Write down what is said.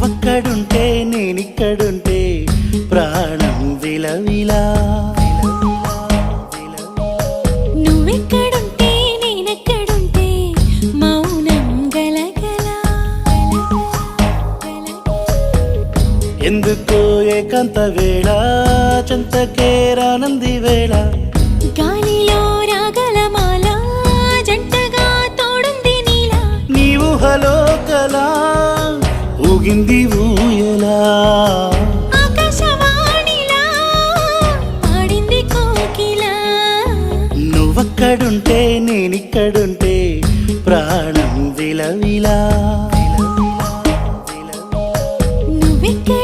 నువ్వక్కడుంటే నేనిక్కడుంటే ప్రాణం విలవిలా. నువ్వెక్కడుంటే నేనెక్కడుంటే మౌనం గలగల. ఎందుకో ఏకాంత వేళ చెంతకే రానంది వేళ. ఊగింది ఊయలా. నువ్వక్కడుంటే నేనిక్కడుంటే ప్రాణం విలవిలా. నువ్వెక్కడ